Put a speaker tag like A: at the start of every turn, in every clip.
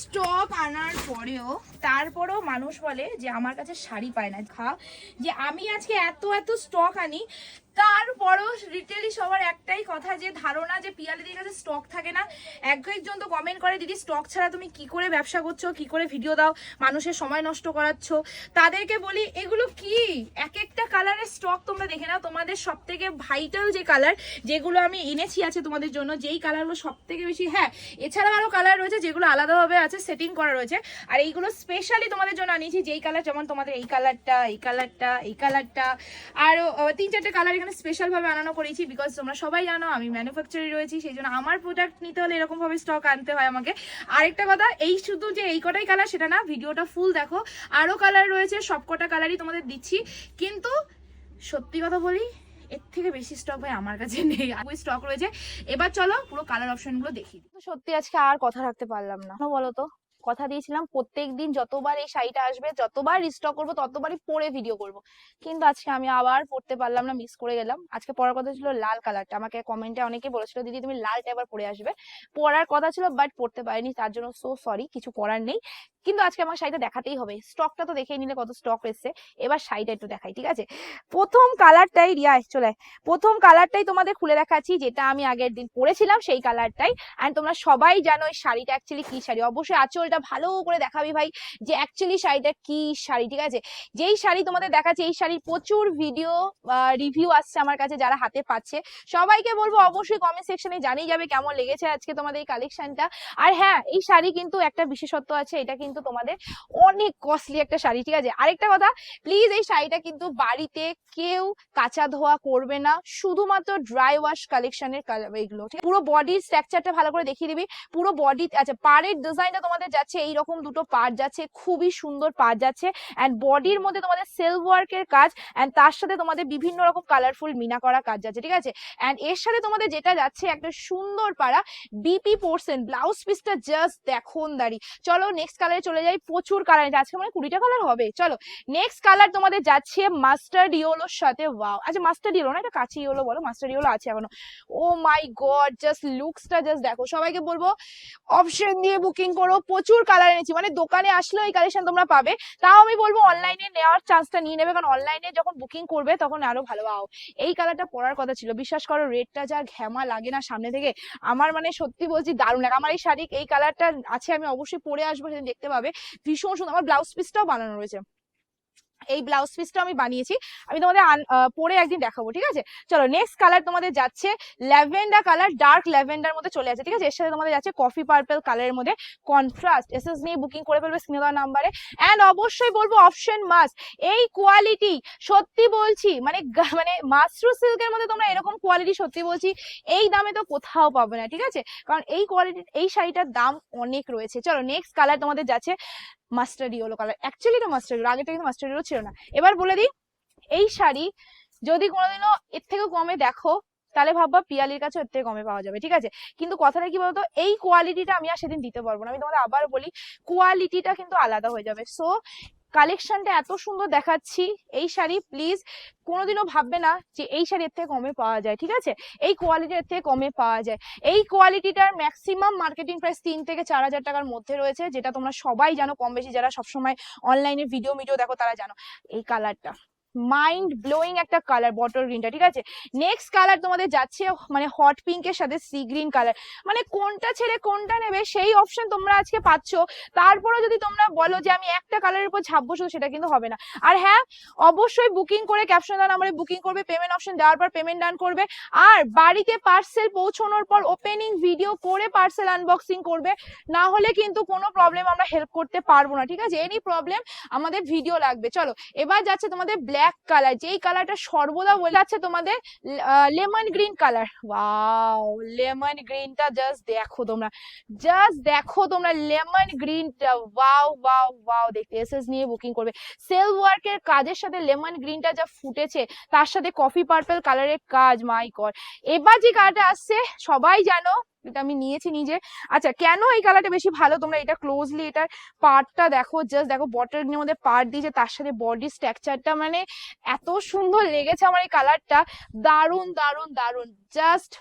A: Stock আনার পরেও তারপরেও মানুষ বলে যে আমার কাছে শাড়ি পায় না। খা, যে আমি আজকে এত এত স্টক আনি তারপরও রিটেলি সবার একটাই কথা, যে ধারণা, যে পিয়ালিদির কাছে স্টক থাকে না। এক একজন তো কমেন্ট করে, দিদি স্টক ছাড়া তুমি কি করে ব্যবসা করছ? কি করে ভিডিও দাও? মানুষের সময় নষ্ট করাচ্ছ? তাদেরকে বলি, এগুলো কি? এক একটা কালারের স্টক তোমরা দেখে নাও। তোমাদের সব থেকে ভাইটাল যে কালার যেগুলো আমি এনেছি আছে তোমাদের জন্য, যেই কালারগুলো সব থেকে বেশি হ্যাঁ এছাড়াও আরও কালার রয়েছে যেগুলো আলাদাভাবে আছে সেটিং করা রয়েছে। আর এইগুলো স্পেশালি তোমাদের জন্য আনিয়েছি, যেই কালার যেমন তোমাদের এই কালারটা এই কালারটা এই কালারটা আর তিন চারটে কালার এখানে স্পেশালভাবে আনানো করেছি বিকজ তোমরা সবাই জানো আমি ম্যানুফ্যাকচারে রয়েছি সেই জন্য আমার প্রোডাক্ট নিতে হলে এরকমভাবে স্টক আনতে হয় আমাকে। আরেকটা কথা, এই শুধু যে এই কটাই কালার সেটা না, ভিডিওটা ফুল দেখো। আরও কালার রয়েছে সব কটা কালারই তোমাদের দিচ্ছি। কিন্তু সত্যি কথা বলি, এর থেকে বেশি স্টক ভাই আমার কাছে নেই। ওই স্টক রয়েছে। এবার চলো পুরো কালার অপশনগুলো দেখি। সত্যি আজকে আর কথা রাখতে পারলাম না। বলো তো? কথা দিয়েছিলাম প্রত্যেক দিন যতবার এই শাড়িটা আসবে, যতবার রিস্টক করব, ততবারই পরে ভিডিও করব। কিন্তু আজকে আমি আবার পড়তে পারলাম না মিস করে গেলাম। আজকে পড়ার কথা ছিল লাল কালারটা আমাকে কমেন্টে অনেকে বলেছিল, দিদি, তুমি লালটা এবার পরে আসবে। পড়ার কথা ছিল বাট পড়তে পারিনি, তার জন্য সো সরি কিছু করার নেই। কিন্তু আজকে আমার শাড়িটা দেখাতেই হবে। স্টকটা তো দেখেই নিলে কত স্টক এসছে। এবার শাড়িটা একটু দেখাই, ঠিক আছে? প্রথম কালারটাই রিয়া চলে প্রথম কালারটাই তোমাদের খুলে দেখাচ্ছি, যেটা আমি আগের দিন পরেছিলাম, সেই কালারটাই অ্যান্ড তোমরা সবাই জানো এই শাড়িটা অ্যাকচুয়ালি কি শাড়ি? অবশ্যই আঁচলটা ভালো করে দেখাবি ভাই যে অ্যাকচুয়ালি শাড়িটা কি শাড়ি, ঠিক আছে? যেই শাড়ি তোমাদের দেখাচ্ছে, এই শাড়ির প্রচুর ভিডিও রিভিউ আসছে আমার কাছে যারা হাতে পাচ্ছে। সবাইকে বলব অবশ্যই কমেন্ট সেকশনে জানিয়ে যাবে কেমন লেগেছে আজকে তোমাদের এই কালেকশনটা আর হ্যাঁ এই শাড়ি কিন্তু একটা বিশেষত্ব আছে, এটা কিন্তু তোমাদের অনেক কস্টলি একটা শাড়ি, ঠিক আছে? আরেকটা কথা প্লিজ এই শাড়িটা কিন্তু বাড়িতে কেউ কাঁচা ধোয়া করবে না, শুধুমাত্র ড্রাই ওয়াশ কালেকশনের এইগুলো ঠিক পুরো বডির স্ট্রাকচারটা ভালো করে দেখিয়ে দিবি। পুরো বডি আচ্ছা পাড়ের ডিজাইনটা তোমাদের যাচ্ছে, এইরকম দুটো পার্ট যাচ্ছে, খুবই সুন্দর পার্ট যাচ্ছে অ্যান্ড বডির মধ্যে তোমাদের সেলফ ওয়ার্কের কাজ অ্যান্ড তার সাথে তোমাদের বিভিন্ন রকম কালারফুল মিনা করা কাজ যাচ্ছে, ঠিক আছে? অ্যান্ড এর সাথে তোমাদের যেটা যাচ্ছে একটা সুন্দর পাড়া বিপি পোর্সেন ব্লাউজ পিসটা জাস্ট দেখুন দাঁড়ি। চলো নেক্সট কালারে চলে যাই, প্রচুর কালার আজকে মানে কুড়িটা কালার হবে, চলো। নেক্সট কালার তোমাদের যাচ্ছে মাস্টার্ড ইয়েলোর সাথে ওয়াও আচ্ছা মাস্টার্ড ইয়েলো না, এটা কাছে ইয়েলো বলো মাস্টার্ড ইয়েলো আছে এখনও। ও মাই গড জাস্ট লুকসটা জাস্ট দেখো, সবাইকে বলব অপশন দিয়ে বুকিং করো, প্রচুর কালার এনেছি। মানে দোকানে আসলেও এই কালেকশন তোমরা পাবে। তাও আমি বলব অনলাইনে নেওয়ার চান্সটা নিয়ে নেবে। কারণ অনলাইনে যখন বুকিং করবে, তখন আরও ভালো। পাও এই কালারটা পরার কথা ছিল। বিশ্বাস করো রেডটা যা ঘ্যামা লাগে না সামনে থেকে, আমার মানে সত্যি বলছি দারুণ লাগে। আমার এই শাড়ি এই কালারটা আছে, আমি অবশ্যই পরে আসব, সেদিন দেখতে পাবে। ভীষণ সুন্দর। আমার ব্লাউজ পিসটাও বানানো রয়েছে। এই ব্লাউজ পিসটা আমি বানিয়েছি। আমি তোমাদের পরে একদিন দেখাবো, ঠিক আছে? চলো নেক্সট কালার তোমাদের যাচ্ছে ল্যাভেন্ডার কালার ডার্ক ল্যাভেন্ডার মধ্যে চলে যাচ্ছে, ঠিক আছে? এর সাথে তোমাদের যাচ্ছে কফি পার্পল কালারের মধ্যে কন্ট্রাস্ট এসএস নিয়ে বুকিং করে ফেলবে স্ক্রিনে দেওয়া নাম্বারে। অ্যান্ড অবশ্যই বলব অপশন মাস্ট এই কোয়ালিটি সত্যি বলছি মানে মানে মাশরু সিল্কের মধ্যে তোমরা এরকম কোয়ালিটি সত্যি বলছি, এই দামে তো কোথাও পাবে না, ঠিক আছে? কারণ এই কোয়ালিটি এই শাড়িটার দাম অনেক রয়েছে। চলো নেক্সট কালার তোমাদের যাচ্ছে মাস্টার্ড ইয়েলো কালার অ্যাকচুয়ালি এটা মাস্টার্ড ইয়েলো আগেটা কিন্তু মাস্টার্ড ইয়েলো ছিল না। এবার বলে দিই, এই শাড়ি যদি কোনোদিনও এর থেকেও কমে দেখো, তাহলে ভাববা পিয়ালির কাছে এর থেকে কমে পাওয়া যাবে, ঠিক আছে? কিন্তু কথাটা কি বলতো? এই কোয়ালিটিটা আমি আর সেদিন দিতে পারব না। আমি তোমাদের আবার বলি কোয়ালিটিটা কিন্তু আলাদা হয়ে যাবে। সো কালেকশনটা এত সুন্দর দেখাচ্ছি। এই শাড়ি প্লিজ কোনোদিনও ভাববে না যে এই শাড়ি এর থেকে কমে পাওয়া যায়, ঠিক আছে? এই কোয়ালিটির এর থেকে কমে পাওয়া যায়। এই কোয়ালিটিটার ম্যাক্সিমাম মার্কেটিং প্রাইস তিন থেকে চার হাজার টাকার মধ্যে রয়েছে, যেটা তোমরা সবাই জানো কম বেশি যারা সবসময় অনলাইনে ভিডিও ভিডিও দেখো, তারা জানো। এই কালারটা মাইন্ড ব্লোয়িং একটা কালার বটল গ্রিনটা ঠিক আছে? নেক্সট কালার তোমাদের যাচ্ছে মানে হট পিঙ্কের সাথে সি গ্রিন কালার মানে কোনটা ছেড়ে কোনটা নেবে সেই অপশন তোমরা আজকে পাচ্ছ। তারপরে যদি তোমরা বলো যে আমি একটা কালারের উপর ঝাপবো শুধু, সেটা কিন্তু হবে না। আর হ্যাঁ অবশ্যই বুকিং করে ক্যাপশন দান নাম্বারে বুকিং করবে পেমেন্ট অপশন দেওয়ার পর পেমেন্ট ডান করবে। আর বাড়িতে পার্সেল পৌঁছানোর পর ওপেনিং ভিডিও করে পার্সেল আনবক্সিং করবে, না হলে কিন্তু কোনো প্রবলেম আমরা হেল্প করতে পারব না, ঠিক আছে? এনি প্রবলেম আমাদের ভিডিও লাগবে। চলো, এবার যাচ্ছে তোমাদের ব্ল্যাক কালার যেই কালারটা সর্বদা বলে যাচ্ছে তোমাদের lemon green colour wow lemon গ্রিনটা জাস্ট দেখো তোমরা। জাস্ট দেখো তোমরা লেমন গ্রিনটা ওয়াও ওয়াও ওয়াও দেখতে এসএস নিয়ে বুকিং করবে। সেল ওয়ার্কের কাজের সাথে লেমন গ্রিনটা যা ফুটেছে, তার সাথে কফি পার্পল কালারের কাজ মাই গড এবার যে কালারটা আসছে, সবাই জানো এটা আমি নিয়েছি নিজে আচ্ছা কেন এই কালারটা বেশি ভালো? তোমরা এটা ক্লোজলি এটার পার্টটা দেখো জাস্ট দেখো বটলের মধ্যে পার্ট দিয়েছে তার সাথে বডি স্ট্রাকচারটা মানে এত সুন্দর লেগেছে আমার এই কালারটা দারুণ দারুণ দারুণ জাস্ট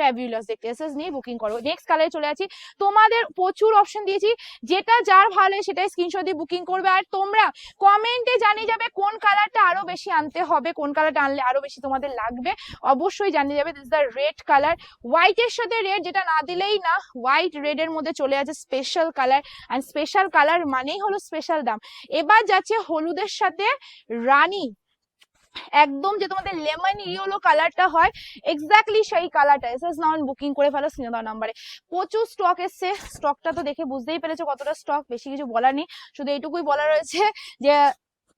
A: ফ্যাবিউলাস দেখতে এসএস নিয়ে বুকিং করো নেক্সট কালারে চলে আছি তোমাদের প্রচুর অপশন দিয়েছি। যেটা যার ভালো হয় সেটাই স্ক্রিনশট দিয়ে বুকিং করবে। আর তোমরা কমেন্টে জানিয়ে যাবে কোন কালারটা আরও বেশি আনতে হবে, কোন কালারটা আনলে আরও বেশি তোমাদের লাগবে। অবশ্যই জানিয়ে যাবে দিস দ্য রেড কালার হোয়াইটের সাথে রেড যেটা না দিলেই না হোয়াইট রেড এর মধ্যে চলে আছে special colour and special colour মানেই হলো স্পেশাল দাম। এবার যাচ্ছে হলুদের সাথে রানী। একদম যে তোমাদের লেমন ইয়েলো কালারটা হয় এক্স্যাক্টলি সেই কালারটা। এস এস নাউন বুকিং করে ফেলো, সিনেমা নাম্বারে। প্রচুর স্টক এসছে। স্টকটা তো দেখে বুঝতেই পেরেছ কতটা স্টক বেশি কিছু বলার নেই। শুধু এইটুকুই বলা রয়েছে যে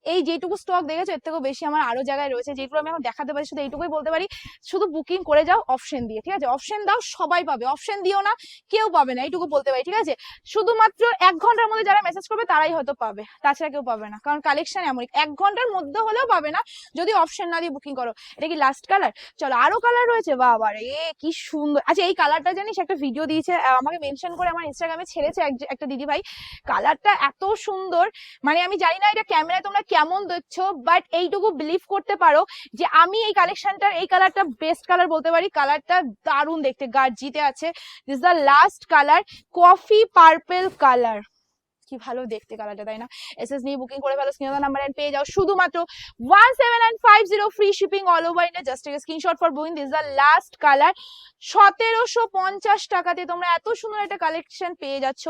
A: এই যেটুকু স্টক দেখেছ, এর থেকেও বেশি আমার আরও জায়গায় রয়েছে, যেগুলো আমি এখন দেখাতে পারি, শুধু এইটুকুই বলতে পারি, শুধু বুকিং করে যাও অপশন দিয়ে, ঠিক আছে? অপশন দাও, সবাই পাবে। অপশন দিও না, কেউ পাবে না, এইটুকু বলতে পারি, ঠিক আছে? শুধুমাত্র এক ঘণ্টার মধ্যে যারা মেসেজ করবে, তারাই হয়তো পাবে। তাছাড়া কেউ পাবে না, কারণ কালেকশন এমন এক ঘণ্টার মধ্যে হলেও পাবে না, যদি অপশন না দিয়ে বুকিং করো। এটা কি লাস্ট কালার চলো, আরও কালার রয়েছে, বাবা রে, কি সুন্দর। আচ্ছা এই কালারটা জানিস, একটা ভিডিও দিয়েছে আমাকে মেনশন করে আমার ইনস্টাগ্রামে ছেড়েছে এক- একটা দিদি ভাই কালারটা এত সুন্দর মানে আমি জানি না এটা ক্যামেরায় তোমরা কেমন দেখছ? বাট এইটুকু বিলিভ করতে পারো যে আমি এই কালেকশনটার এই কালারটা বেস্ট কালার বলতে পারি। কালারটা দারুণ দেখতে। গার্জিতে আছে। This the last colour coffee purple colour কি ভালো দেখতে কালারটা, তাই না? এসএস নিয়ে বুকিং করে ফেলো, স্ক্রিন নাম্বার এন্ড পেয়ে যাও। শুধুমাত্র one seven nine five zero free shipping all over India just screenshot for booking this the last colour সতেরোশো পঞ্চাশ টাকাতে তোমরা এত সুন্দর একটা কালেকশন পেয়ে যাচ্ছ।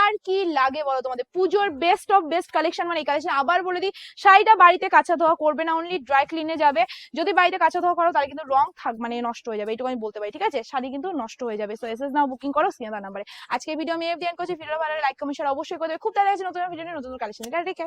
A: আর কি লাগে বলো তোমাদের? পুজোর বেস্ট অফ বেস্ট কালেকশন মানে এই কালেকশন আবার বলে দিই, শাড়িটা বাড়িতে কাঁচা ধোয়া করবে না অনলি ড্রাই ক্লিনে যাবে। যদি বাড়িতে কাঁচা ধোয়া করো, তাহলে কিন্তু রং থাক মানে নষ্ট হয়ে যাবে এইটুকু আমি বলতে পারি, ঠিক আছে? শাড়ি কিন্তু নষ্ট হয়ে যাবে। সো এসএস নাও বুকিং করো, স্ক্রিন নাম্বারে আজকে ভিডিও আমি এফ করছি। ভিডিও ভালো লাইক কমেন্ট অবশ্যই করে খুব তাড়াতাড়ি আছে নতুন ভিডিও নতুন কালেকশন রেখে